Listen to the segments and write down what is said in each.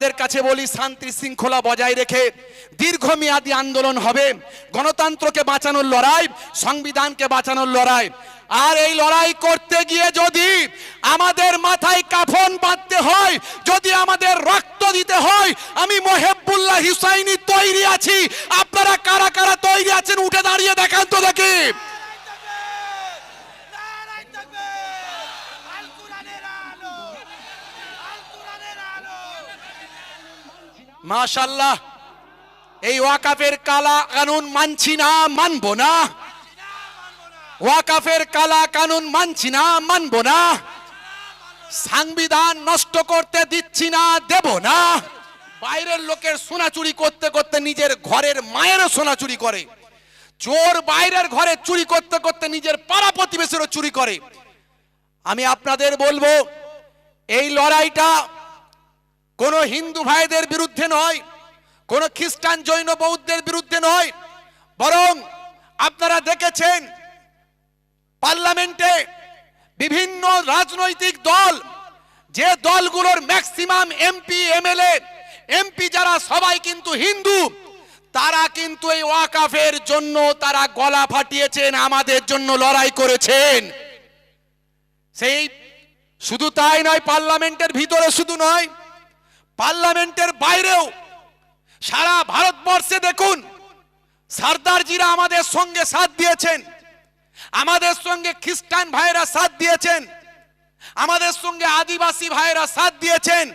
তাদের কাছে বলি, শান্তি শৃঙ্খলা বজায় রেখে দীর্ঘমেয়াদী আন্দোলন হবে। গণতন্ত্রকে বাঁচানোর লড়াই, সংবিধানকে বাঁচানোর লড়াই। আর এই লড়াই করতে গিয়ে যদি আমাদের মাথায় কাফন বাঁধতে হয়, যদি আমাদের রক্ত দিতে হয়, আমি মোহেবুল্লাহ হুসাইনি তৈরি আছি। আপনারা কারা কারা তৈরি আছেন, উঠে দাঁড়িয়ে দেখান তো দেখি। মাশাল্লাহ এই ওয়াকাফের কালা কানুন মানছি না, মানবো না। ওয়াকাফের কালা কানুন মানছি না, মানবো না। সংবিধান নষ্ট করতে দিচ্ছি না, দেব না। বাইরের লোকের সোনা চুরি করতে করতে নিজের ঘরের মায়েরও সোনা চুরি করে। চোর বাইরের ঘরে চুরি করতে করতে নিজের পাড়া প্রতিবেশীরও চুরি করে। আমি আপনাদের বলব, এই লড়াইটা কোনো হিন্দু ভাইদের বিরুদ্ধে নয়, কোনো খ্রিস্টান জৈন বৌদ্ধের বিরুদ্ধে নয়, বরং আপনারা দেখেছেন পার্লামেন্টে বিভিন্ন রাজনৈতিক দল, যে দলগুলোর ম্যাক্সিমাম এমপি, এমএলএ, এমপি যারা সবাই কিন্তু হিন্দু, তারা কিন্তু এই ওয়াকাফের জন্য তারা গলা ফাটিয়েছেন, আমাদের জন্য লড়াই করেছেন। সেই শুধু তাই নয়, পার্লামেন্টের ভিতরে শুধু নয় পার্লামেন্টের বাইরেও সারা ভারতবর্ষে দেখুন সর্দারজিরা আমাদের সঙ্গে সাথ দিয়েছেন, আমাদের সঙ্গে খ্রিস্টান ভাইরা সাথ দিয়েছেন, আমাদের সঙ্গে আদিবাসী ভাইরা সাথ দিয়েছেন,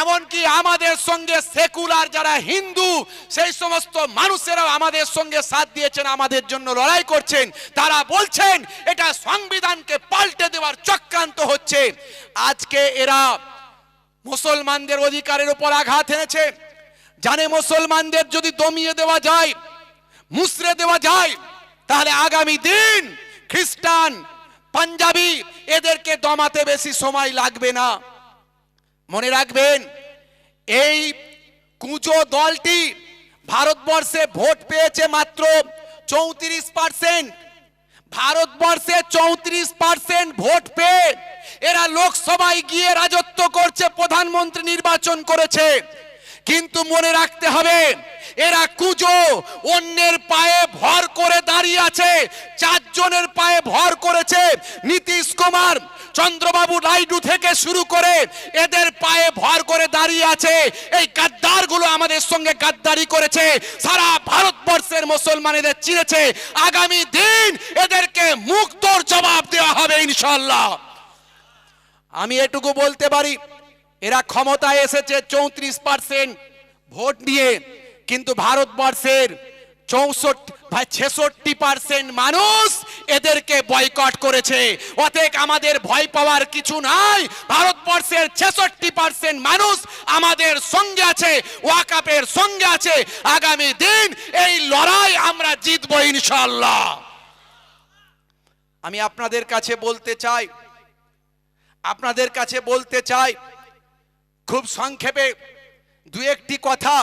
এমনকি আমাদের সঙ্গে সেকুলার যারা হিন্দু, সেই সমস্ত মানুষেরাও আমাদের সঙ্গে সাথ দিয়েছেন, আমাদের জন্য লড়াই করছেন, তারা বলছেন, এটা সংবিধানকে পাল্টে দেওয়ার চক্রান্ত হচ্ছে। আজকে এরা মুসলমানদের অধিকারের উপর আঘাত এনেছে। জানে মুসলমানদের যদি দমিয়ে দেওয়া যায় মুসরে দেওয়া যায়, তাহলে আগামী দিন খ্রিস্টান, পাঞ্জাবি, এদেরকে দমাতে বেশি সময় লাগবে না। মনে রাখবেন, এই কুঁজো দলটি ভারতবর্ষে ভোট পেয়েছে মাত্র চৌত্রিশ পার্সেন্ট। ভারতবর্ষে চৌত্রিশ পার্সেন্ট ভোট পেয়ে এরা লোকসভায় গিয়ে রাজত্ব করছে, প্রধানমন্ত্রী নির্বাচন করেছে। কিন্তু মনে রাখতে হবে, এরা কুজো, অন্যের পায়ে ভর করে দাঁড়িয়ে আছে চারজনের পায়ে ভর করেছে। নীতিশ কুমার, চন্দ্রবাবু নাইডু থেকে শুরু করে এদের পায়ে ভর করে দাঁড়িয়ে আছে। এই গাদ্দারগুলো আমাদের সঙ্গে গাদ্দারি করেছে। সারা ভারতবর্ষের মুসলমানেদের চিনেছে। আগামী দিন এদেরকে মুক্তর জবাব দেওয়া হবে ইনশাল্লাহ আমি এটুকু বলতে পারি, এরা ক্ষমতায় এসেছে চৌত্রিশ পার্সেন্ট ভোট নিয়ে কিন্তু ভারতবর্ষের চৌষট্টি ছেষট্টি পার্সেন্ট মানুষ এদেরকে বয়কট করেছে। অতএব আমাদের ভয় পাওয়ার কিছু নাই। ভারতবর্ষের ছেষট্টি পার্সেন্ট মানুষ আমাদের সঙ্গে আছে, ওয়াকাপের সঙ্গে আছে। আগামী দিন এই লড়াই আমরা জিতবো ইনশাল্লাহ আমি আপনাদের কাছে বলতে চাই, আপনাদের কাছে বলতে চাই, খুব সংক্ষেপে দু একটি কথা।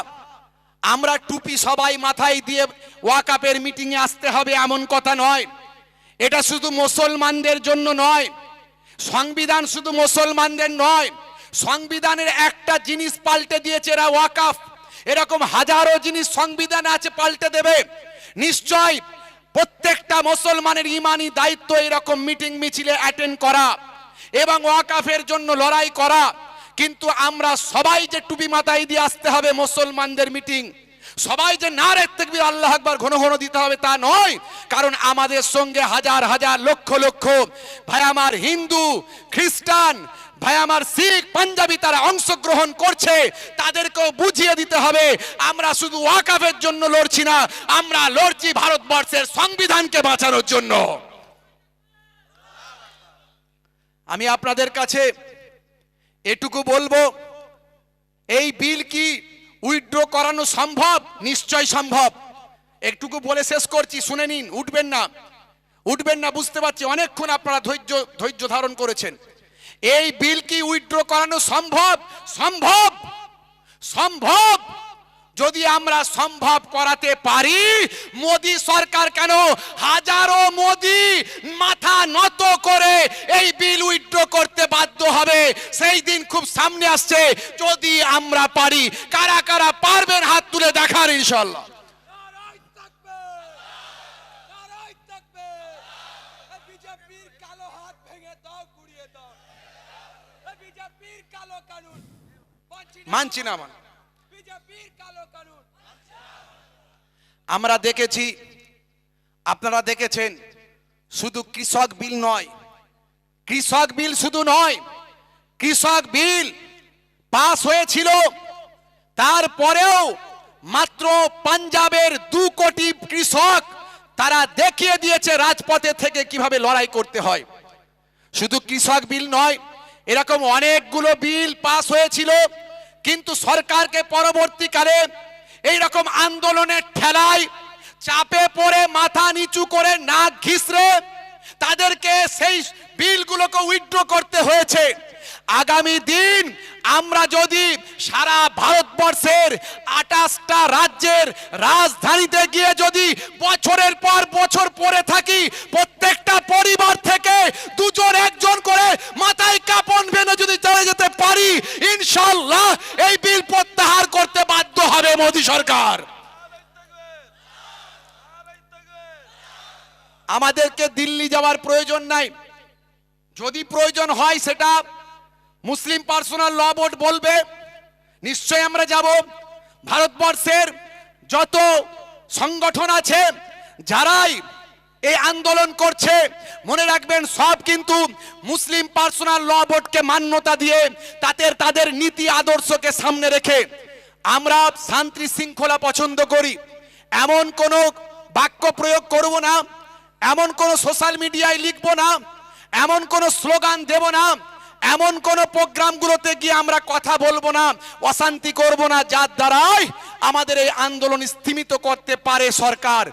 আমরা টুপি সবাই মাথায় দিয়ে ওয়াকাপের মিটিংয়ে আসতে হবে এমন কথা নয়। এটা শুধু মুসলমানদের জন্য নয়, সংবিধান শুধু মুসলমানদের নয়, সংবিধানের একটা জিনিস পাল্টে দিয়েছে, এরা ওয়াকাফ। এরকম হাজারো জিনিস সংবিধান আছে, পাল্টে দেবে। নিশ্চয় প্রত্যেকটা মুসলমানের ইমানি দায়িত্ব এরকম মিটিং মিছিলে অ্যাটেন্ড করা এবং ওয়াকাফের জন্য লড়াই করা। কিন্তু আমরা সবাই যে টুপি মাথায় দিয়ে আসতে হবে মুসলমানদের মিটিং সবাই যে না রেখতে আল্লাহ আকবার ঘন ঘন দিতে হবে তা নয়। কারণ আমাদের সঙ্গে হাজার হাজার লক্ষ লক্ষ, ভাই আমার হিন্দু, খ্রিস্টান, ভাই আমার শিখ, পাঞ্জাবি তারা অংশগ্রহণ করছে, তাদেরকেও বুঝিয়ে দিতে হবে, আমরা শুধু ওয়াকাফের জন্য লড়ছি না, আমরা লড়ছি ভারতবর্ষের সংবিধানকে বাঁচানোর জন্য। আমি আপনাদের কাছে এটুকু বলব, এই বিল কি করানো সম্ভব? নিশ্চয় সম্ভব। একটুকু বলে শেষ করছি, শুনে নিন, উঠবেন না। উঠবেন না, বুঝতে পারছি, অনেকক্ষণ আপনারা ধৈর্য ধৈর্য ধারণ করেছেন। এই বিল কি উইথড্র করানো সম্ভব? সম্ভব! সম্ভব! যদি আমরা সম্ভব করাতে পারি, মোদি সরকার কেন হাজারো মোদি মাথা নত করে এই বিল উইথড্র করতে বাধ্য হবে? সেই দিন খুব সামনে আসছে, যদি আমরা পারি। কারা কারা পারবেন হাত তুলে দেখার ইনশাল্লাহ মানছি না মান আমরা দেখেছি, আপনারা দেখেছেন, শুধু কৃষক বিল নয়। কৃষক বিল শুধু নয়, কৃষক বিল পাস হয়েছিল। তারপরেও মাত্র পাঞ্জাবের দু কোটি কৃষক তারা দেখিয়ে দিয়েছে রাজপথে থেকে কীভাবে লড়াই করতে হয়। শুধু কৃষক বিল নয়, এরকম অনেকগুলো বিল পাস হয়েছিল। কিন্তু সরকারকে পরবর্তীকালে এই রকম আন্দোলনের ঠেলায় চাপে পড়ে মাথা নিচু করে নাক ঘিসড়ে তাদেরকে সেই বিলগুলোকে উইথড্র করতে হয়েছে। আগামী দিন আমরা যদি সারা ভারতবর্ষের আটাশটা রাজ্যের রাজধানীতে গিয়ে যদি বছরের পর বছর পরে থাকি, প্রত্যেকটা পরিবার থেকে দুজন একজন করে মাথায় কাপন বেঁধে যদি চলে যেতে পারি, ইনশাল্লাহ এই বিল প্রত্যাহার করতে বাধ্য হবে মোদী সরকার। আমাদেরকে দিল্লি যাওয়ার প্রয়োজন নাই। যদি প্রয়োজন হয় সেটা মুসলিম পার্সোনাল ল বোর্ড বলবে। নিশ্চয় আমরা যাব। ভারতবর্ষের যত সংগঠন আছে, যারাই এই আন্দোলন করছে, মনে রাখবেন সব কিন্তু মুসলিম পার্সোনাল ল বোর্ডকে মান্যতা দিয়ে তাদের তাদের নীতি আদর্শকে সামনে রেখে আমরা শান্তি শৃঙ্খলা পছন্দ করি। এমন কোনো বাক্য প্রয়োগ করব না। এমন কোনো সোশ্যাল মিডিয়ায় লিখব না, এমন কোনো স্লোগান দেব না, এমন কোন প্রোগ্রামগুলোতে গিয়ে আমরা কথা বলব না, অশান্তি করব না, যার দ্বারাই আমাদের এই আন্দোলন স্থিমিত করতে পারে সরকার।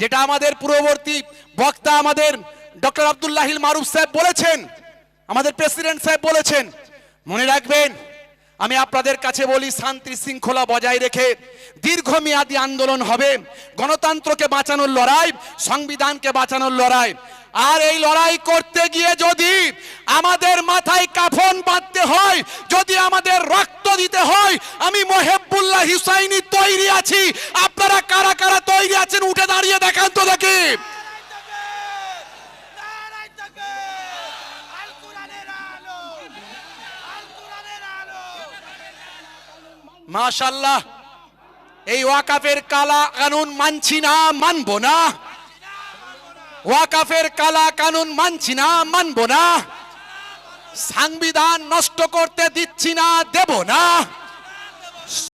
যেটা আমাদের পূর্ববর্তী বক্তা আমাদের ডক্টর আব্দুল্লাহিল মারুফ সাহেব বলেছেন, আমাদের প্রেসিডেন্ট সাহেব বলেছেন, মনে রাখবেন আমি আপনাদের কাছে বলি, শান্তি শৃঙ্খলা বজায় রেখে দীর্ঘমেয়াদী আন্দোলন হবে। গণতন্ত্রকে বাঁচানোর লড়াই, সংবিধানকে বাঁচানোর লড়াই। আর এই লড়াই করতে গিয়ে যদি আমাদের মাথায় কাফন বাঁধতে হয়, যদি আমাদের রক্ত দিতে হয়, আমি মোহেবুল্লাহ হুসাইনি তৈরি আছি। আপনারা কারা কারা তৈরি আছেন, উঠে দাঁড়িয়ে দেখান তো দেখি। মাশাল্লাহ এই ওয়াকাফের কালা কানুন মানছি না, মানব না। ওয়াকাফের কালা কানুন মানছি না, মানব না। সংবিধান নষ্ট করতে দিচ্ছি না, দেব না।